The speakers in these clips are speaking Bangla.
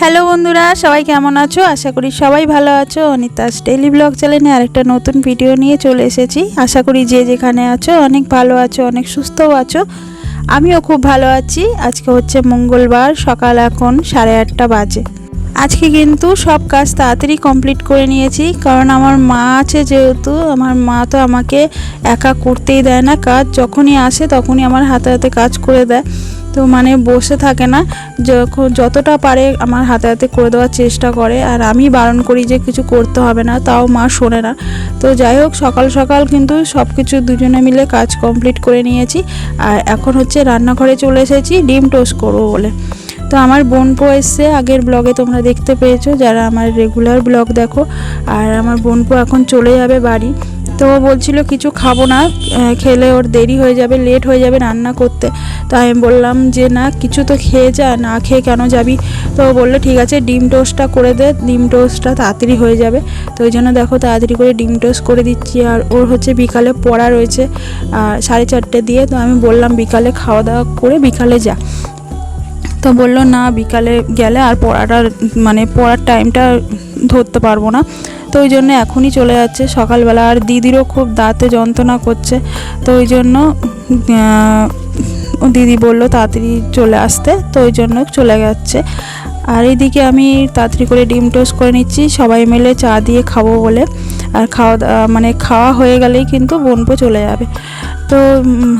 হ্যালো বন্ধুরা, সবাই কেমন আছো? আশা করি সবাই ভালো আছো। অনিতাস ডেইলি ব্লগ চ্যানেলে আরেকটা নতুন ভিডিও নিয়ে চলে এসেছি। আশা করি যে যেখানে আছো অনেক ভালো আছো, অনেক সুস্থও আছো। আমিও খুব ভালো আছি। আজকে হচ্ছে মঙ্গলবার, সকাল এখন সাড়ে আটটা বাজে। আজকে কিন্তু সব কাজ তাড়াতাড়ি কমপ্লিট করে নিয়েছি। কারণ আমার মা আছে যেহেতু, আমার মা তো আমাকে একা করতেই দেয় না কাজ। যখনই আসে তখনই আমার হাতে হাতে কাজ করে দেয়। তো মানে বসে থাকে না যতটা পারে আমার হাতে হাতে করে দেওয়ার চেষ্টা করে, আর আমি বারণ করি যে কিছু করতে হবে না, তাও মা শোনে না। তো যাই হোক, সকাল সকাল কিন্তু সব কিছু দুজনে মিলে কাজ কমপ্লিট করে নিয়েছি, আর এখন হচ্ছে রান্নাঘরে চলে এসেছি, ডিম টোস্ট করব বলে। তো আমার বোনপো এসছে, আগের ব্লগে তোমরা দেখতে পেয়েছ, যারা আমার রেগুলার ব্লগ দেখো, আর আমার বোনপো এখন চলে যাবে বাড়ি। তো ও বলছিল, কিছু খাব না খেলে ওর দেরি হয়ে যাবে লেট হয়ে যাবে রান্না করতে। তো আমি বললাম যে, না, কিছু তো খেয়ে যা, না খেয়ে কেন যাবি? তো ও বলল, ঠিক আছে, ডিম টোস্টটা করে দে, ডিম টোস্টটা তাড়াতাড়ি হয়ে যাবে। তো ওই জন্য দেখো, তাড়াতাড়ি করে ডিম টোস্ট করে দিচ্ছি, আর ওর হচ্ছে বিকালে পড়া রয়েছে আর সাড়ে চারটে দিয়ে। তো আমি বললাম, বিকালে খাওয়া দাওয়া করে বিকালে যা। তো বলল, না, বিকালে গেলে আর পড়াটার মানে পড়ার টাইমটা ধরতে পারব না। তো ওই জন্য এখনই চলে যাচ্ছে। সকালবেলা আর দিদিরও খুব দাঁতে যন্ত্রণা করছে। তো ওই জন্য দিদি বলল, তাড়াতাড়ি চলে আসতে। তো ওই জন্য চলে যাচ্ছে। আর এইদিকে আমি তাড়াতাড়ি করে ডিম টোস্ট করে নিচ্ছি। সবাই মিলে চা দিয়ে খাব বলে। আর খাওয়া মানে খাওয়া হয়ে গেলেই কিন্তু বোনপো চলে যাবে। তো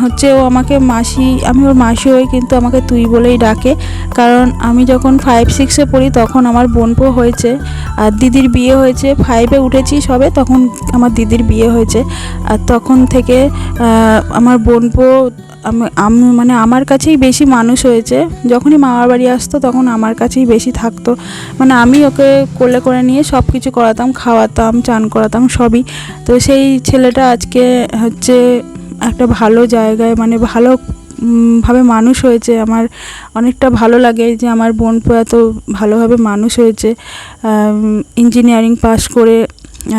হচ্ছে ও আমাকে মাসি, আমি ওর মাসি হই কিন্তু আমাকে তুই বলেই ডাকে। কারণ আমি যখন ফাইভ সিক্সে পড়ি তখন আমার বোনপো হয়েছে, আর দিদির বিয়ে হয়েছে ফাইভে উঠেছি সবে, তখন আমার দিদির বিয়ে হয়েছে। আর তখন থেকে আমার বোনপো আমি মানে আমার কাছেই বেশি মানুষ হয়েছে। যখনই মামার বাড়ি আসতো তখন আমার কাছেই বেশি থাকতো। মানে আমি ওকে কোলে করে নিয়ে সব কিছু করাতাম, খাওয়াতাম, চান করাতাম, সবই। তো সেই ছেলেটা আজকে হচ্ছে একটা ভালো জায়গায় মানে ভালো ভাবে মানুষ হয়েছে। আমার অনেকটা ভালো লাগে যে আমার বোন এত ভালোভাবে মানুষ হয়েছে। ইঞ্জিনিয়ারিং পাস করে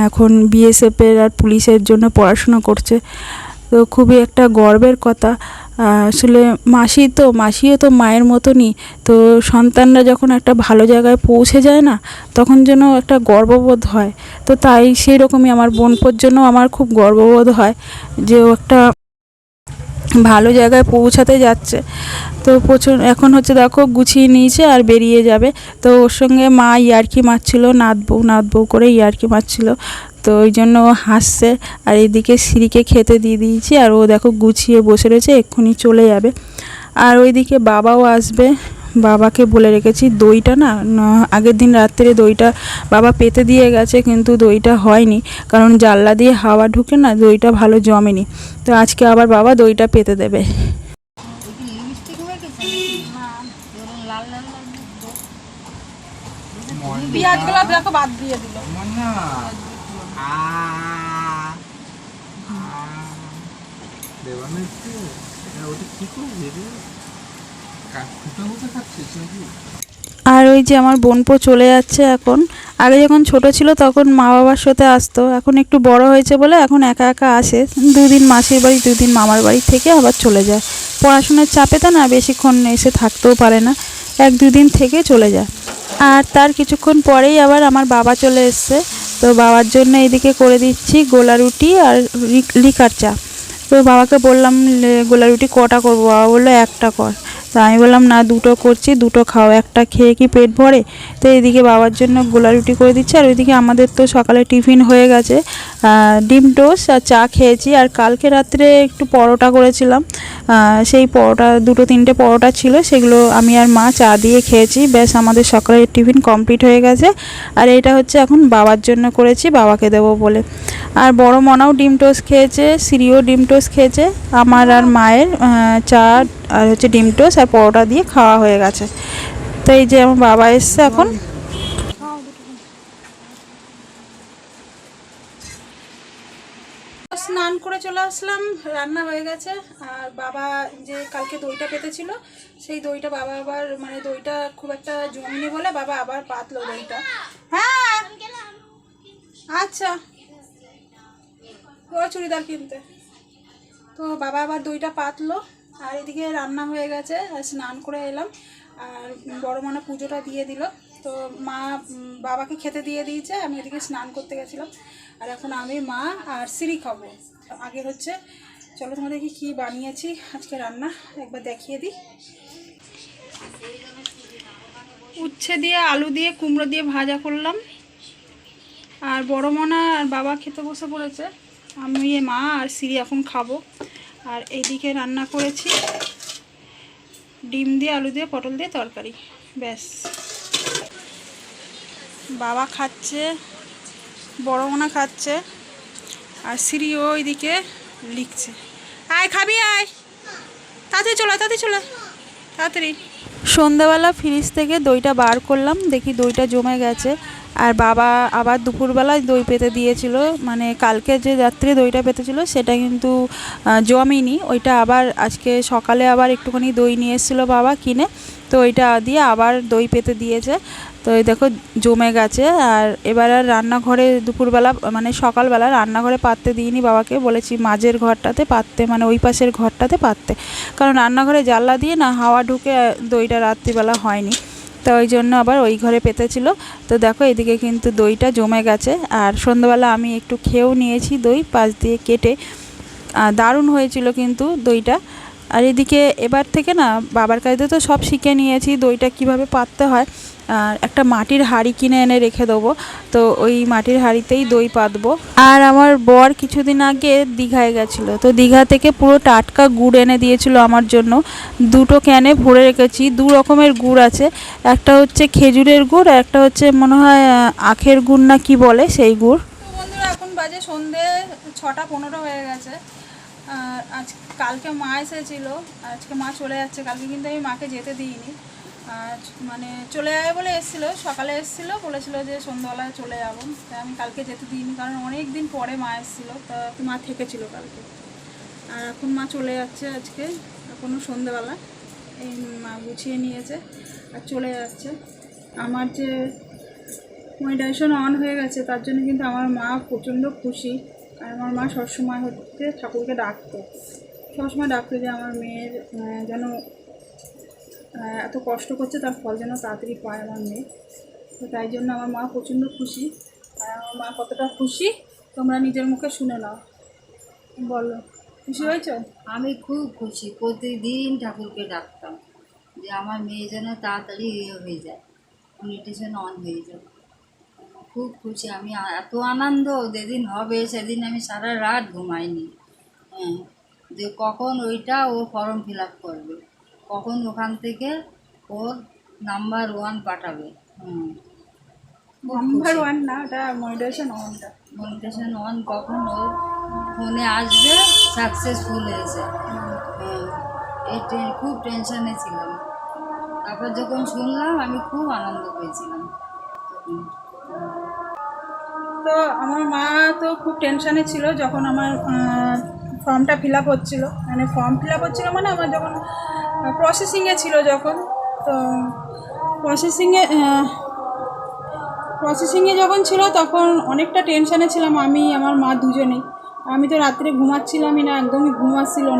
এখন বিএসএফের আর পুলিশের জন্য পড়াশোনা করছে। তো খুবই একটা গর্বের কথা। আসলে মাসি তো, মাসিও তো মায়ের মতনই। তো সন্তানরা যখন একটা ভালো জায়গায় পৌঁছে যায় না, তখন যেন একটা গর্ববোধ হয়। তো তাই সেই রকমই আমার বোনপোর জন্য আমার খুব গর্ববোধ হয় যে ও একটা ভালো জায়গায় পৌঁছাতে যাচ্ছে। তো প্রচুর, এখন হচ্ছে দেখো গুছিয়ে নিয়েছে আর বেরিয়ে যাবে। তো ওর সঙ্গে মা ইয়ার্কি মারছিল নাতবউ নাতবউ করে ইয়ার্কি মারছিল। তো ওই জন্য ও হাসছে। আর এদিকে সিঁড়িকে খেতে দিয়ে দিয়েছি। আর ও দেখো গুছিয়ে বসে রয়েছে এক্ষুনি চলে যাবে। আর ওইদিকে বাবাও আসবে। বাবাকে বলে রেখেছি দইটা না না- আগের দিন রাত্রে দইটা বাবা পেতে দিয়ে গেছে কিন্তু দইটা হয়নি। কারণ জানলা দিয়ে হাওয়া ঢুকে না দইটা ভালো জমেনি। তো আজকে আবার বাবা দইটা পেতে দেবে। পেঁয়াজগুলো বাদ দিয়ে দিল। আর ওই যে আমার বোনপো চলে যাচ্ছে এখন। আগে যখন ছোট ছিল তখন মা বাবার সাথে আসতো। এখন একটু বড় হয়েছে বলে এখন একা একা আসে। দুদিন মাসির বাড়ি, দুদিন মামার বাড়ি থেকে আবার চলে যায়। পড়াশোনার চাপেতে না, বেশিক্ষণ এসে থাকতেও পারে না। এক দুদিন থেকে চলে যায়। আর তার কিছুক্ষণ পরেই আবার আমার বাবা চলে এসছে। তো বাবার জন্য এদিকে করে দিচ্ছি গোলা রুটি আর লিকার চা। তো বাবাকে বললাম গোলা রুটি কটা করব? বাবা বলল, একটা কর। তো আমি বললাম, না, দুটো করছি, দুটো খাও, একটা খেয়ে কি পেট ভরে? তো এদিকে বাবার জন্য গোলা রুটি করে দিচ্ছে, আর ওইদিকে আমাদের তো সকালে টিফিন হয়ে গেছে ডিম টোস্ট আর চা খেয়েছি, আর কালকে রাত্রে একটু পরোটা করেছিলাম সেই পরোটা, দুটো তিনটে পরোটা ছিল, সেগুলো আমি আর মা চা দিয়ে খেয়েছি, ব্যাস আমাদের সকালের টিফিন কমপ্লিট হয়ে গেছে, আর এটা হচ্ছে এখন বাবার জন্য করেছি, বাবাকে দেবো বলে। আর বড় মনাও ডিম টোস্ট খেয়েছে সিরিও ডিম টোস্ট খেয়েছে, আমার আর মায়ের চা আর হচ্ছে ডিম টোস্ট আর পরোটা দিয়ে খাওয়া হয়ে গেছে। তো এই যে আমার বাবা এসছে এখন। স্নান করে চলে আসলাম, রান্না হয়ে গেছে। আর বাবা যে কালকে দইটা পেতেছিল, সেই দইটা বাবা আবার মানে দইটা খুব একটা জমিনি বলে বাবা আবার পাতলো দইটা। হ্যাঁ আচ্ছা। ও চুড়িদার কিনতে। তো বাবা আবার দইটা পাতলো। আর এদিকে রান্না হয়ে গেছে, আর স্নান করে এলাম। আর বড় মানে পুজোটা দিয়ে দিল। তো মা বাবাকে খেতে দিয়ে দিয়েছে, আমি এদিকে স্নান করতে গেছিলাম। আর এখন আমি মা আর সিঁড়ি খাব। আগে হচ্ছে, চলো তোমাদেরকে কী বানিয়েছি, আজকে রান্না, একবার দেখিয়ে দিই। উচ্ছে দিয়ে আলু দিয়ে কুমড়ো দিয়ে ভাজা করলাম। আর বড় মনা আর বাবা খেতে বসে পড়েছে। আমি, মা আর সিঁড়ি এখন খাব। আর এইদিকে রান্না করেছি। ডিম দিয়ে, আলু দিয়ে, পটল দিয়ে তরকারি। ব্যাস। বাবা খাচ্ছে, বড় মনা খাচ্ছে, আর সিঁড়ি ওইদিকে লিখছে। আয় খাবি, আয়। তাতে চলে তাড়াতাড়ি চলে। তাড়াতাড়ি। সন্ধ্যাবেলা ফ্রিজ থেকে দইটা বার করলাম, দেখি দইটা জমে গেছে। আর বাবা আবার দুপুরবেলায় দই পেতে দিয়েছিল। মানে কালকে যে রাত্রে দইটা পেতেছিল সেটা কিন্তু জমেনি। ওইটা আবার আজকে সকালে আবার একটুখানি দই নিয়ে এসেছিল বাবা কিনে। তো ওইটা দিয়ে আবার দই পেতে দিয়েছে। তো এই দেখো জমে গেছে। আর এবার আর রান্নাঘরে দুপুরবেলা মানে সকালবেলা রান্নাঘরে পাততে দিইনি বাবাকে। বলেছি মাঝের ঘরটাতে পাততে মানে ওই পাশের ঘরটাতে পাততে। কারণ রান্নাঘরে জানলা দিয়ে না হাওয়া ঢুকে দইটা রাত্রিবেলা হয়নি। তো ওই জন্য আবার ওই ঘরে পেতেছিল। তো দেখো এদিকে কিন্তু দইটা জমে গেছে। আর সন্ধ্যাবেলা আমি একটু খেয়েও নিয়েছি দই, পাশ দিয়ে কেটে। দারুণ হয়েছিল কিন্তু দইটা। আর এদিকে এবার থেকে না বাবার কাছে তো সব শিখে নিয়েছি, দইটা কীভাবে পাততে হয়। আর একটা মাটির হাঁড়ি কিনে এনে রেখে দেবো। তো ওই মাটির হাঁড়িতেই দই পাতবো। আর আমার বর কিছুদিন আগে দীঘায় গেছিল। তো দীঘা থেকে পুরো টাটকা গুড় এনে দিয়েছিল আমার জন্য। দুটো ক্যানে ভরে রেখেছি, দু রকমের গুড় আছে। একটা হচ্ছে খেজুরের গুড় একটা হচ্ছে মনে হয় আখের গুড় না কি বলে সেই গুড়। বন্ধুরা, এখন বাজে সন্ধে ছটা পনেরো হয়ে গেছে। আর আজ কালকে মা এসেছিল, আজকে মা চলে যাচ্ছে, কালকে কিন্তু আমি মাকে যেতে দিইনি। আর মানে চলে যাবে বলে এসেছিল, সকালে এসেছিল, বলেছিল যে সন্ধ্যাবেলায় চলে যাব। তাই আমি কালকে যেতে দিইনি, কারণ অনেক দিন পরে মা এসেছিল, তা মা থেকেছিল কালকে। আর এখন মা চলে যাচ্ছে আজকে এখনও সন্ধ্যেবেলা। এই মা গুছিয়ে নিয়েছে আর চলে যাচ্ছে। আমার যে মেডিটেশন অন হয়ে গেছে, তার জন্য কিন্তু আমার মা প্রচণ্ড খুশি। আর আমার মা সবসময় হচ্ছে ঠাকুরকে ডাকতো। সবসময় ডাকতো যে আমার মেয়ের যেন এত কষ্ট করছে, তার ফল যেন তাড়াতাড়ি পায় আমার মেয়ে। তো তাই জন্য আমার মা প্রচণ্ড খুশি। আর আমার মা কতটা খুশি, তোমরা নিজের মুখে শুনে নাও। বলো, খুশি হয়েছো? আমি খুব খুশি, প্রতিদিন ঠাকুরকে ডাকতাম যে আমার মেয়ে যেন তাড়াতাড়ি ইয়ে হয়ে যায় মেডিটেশন অন হয়ে যায়। খুব খুশি আমি এত আনন্দ যেদিন হবে সেদিন আমি সারা রাত ঘুমাইনি। হ্যাঁ যে কখন ওইটা ও ফর্ম ফিল আপ করবে কখন ওখান থেকে ওর নাম্বার ওয়ান পাঠাবে। হুম নাম্বার ওয়ান না ওটা মেডিটেশন ওয়ানটা মেডিটেশন ওয়ান কখন ওর ফোনে আসবে সাকসেসফুল হয়েছে। হ্যাঁ, এই খুব টেনশনে ছিলাম। তারপর যখন শুনলাম আমি খুব আনন্দ পেয়েছিলাম। তো আমার মা তো খুব টেনশানে ছিল যখন আমার ফর্মটা ফিল আপ হচ্ছিল। মানে ফর্ম ফিল আপ হচ্ছিল মানে আমার যখন প্রসেসিংয়ে ছিল যখন, তো প্রসেসিংয়ে প্রসেসিংয়ে যখন ছিল তখন অনেকটা টেনশানে ছিলাম আমি, আমার মা দুজনেই আমি তো রাত্রে ঘুমাচ্ছিলামই না, একদমই ঘুম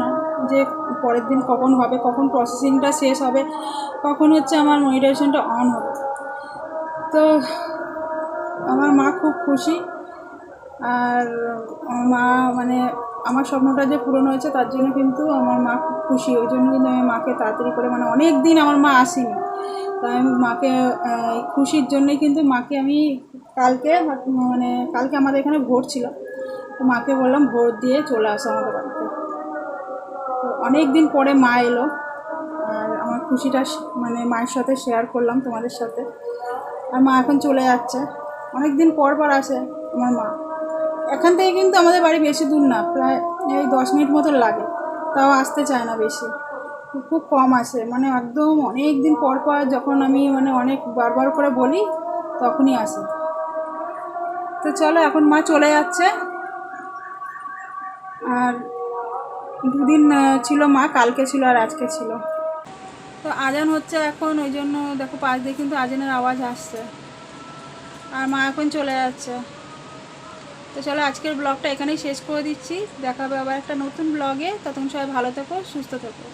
না। যে পরের দিন কখন হবে, কখন প্রসেসিংটা শেষ হবে, কখন হচ্ছে আমার মেডিটেশনটা অন হবে। তো আমার মা খুব খুশি। আর মা মানে আমার স্বপ্নটা যে পূরণ হয়েছে তার জন্য কিন্তু আমার মা খুব খুশি। ওই জন্য কিন্তু আমি মাকে তাড়াতাড়ি করে মানে অনেক দিন আমার মা আসেনি। তাই আমি মাকে খুশির জন্যই কিন্তু মাকে আমি কালকে মানে কালকে আমাদের এখানে ভোট ছিল। তো মাকে বললাম ভোট দিয়ে চলে আসো আমাদের বাড়িতে। তো অনেক দিন পরে মা এলো। আর আমার খুশিটা মানে মায়ের সাথে শেয়ার করলাম তোমাদের সাথে। আর মা এখন চলে যাচ্ছে। অনেক দিন পর পর আসে আমার মা। এখান থেকে কিন্তু আমাদের বাড়ি বেশি দূর না, প্রায় এই দশ মিনিট মতো লাগে। তাও আসতে চায় না বেশি। খুব- কম আসে মানে একদম অনেক দিন পর পর যখন আমি মানে অনেক বারবার করে বলি, তখনই আসে। তো চলো, এখন মা চলে যাচ্ছে। আর দুদিন ছিল মা, কালকে ছিল আর আজকে ছিল। তো আজান হচ্ছে এখন, ওই জন্য দেখো পাশ দিয়ে কিন্তু আজানের আওয়াজ আসছে। আর মা এখন চলে যাচ্ছে। তো চলো আজকের ব্লগটা এখানেই শেষ করে দিচ্ছি। দেখাবে আবার একটা নতুন ব্লগে। ততক্ষণ সবাই ভালো থেকো, সুস্থ থেকো।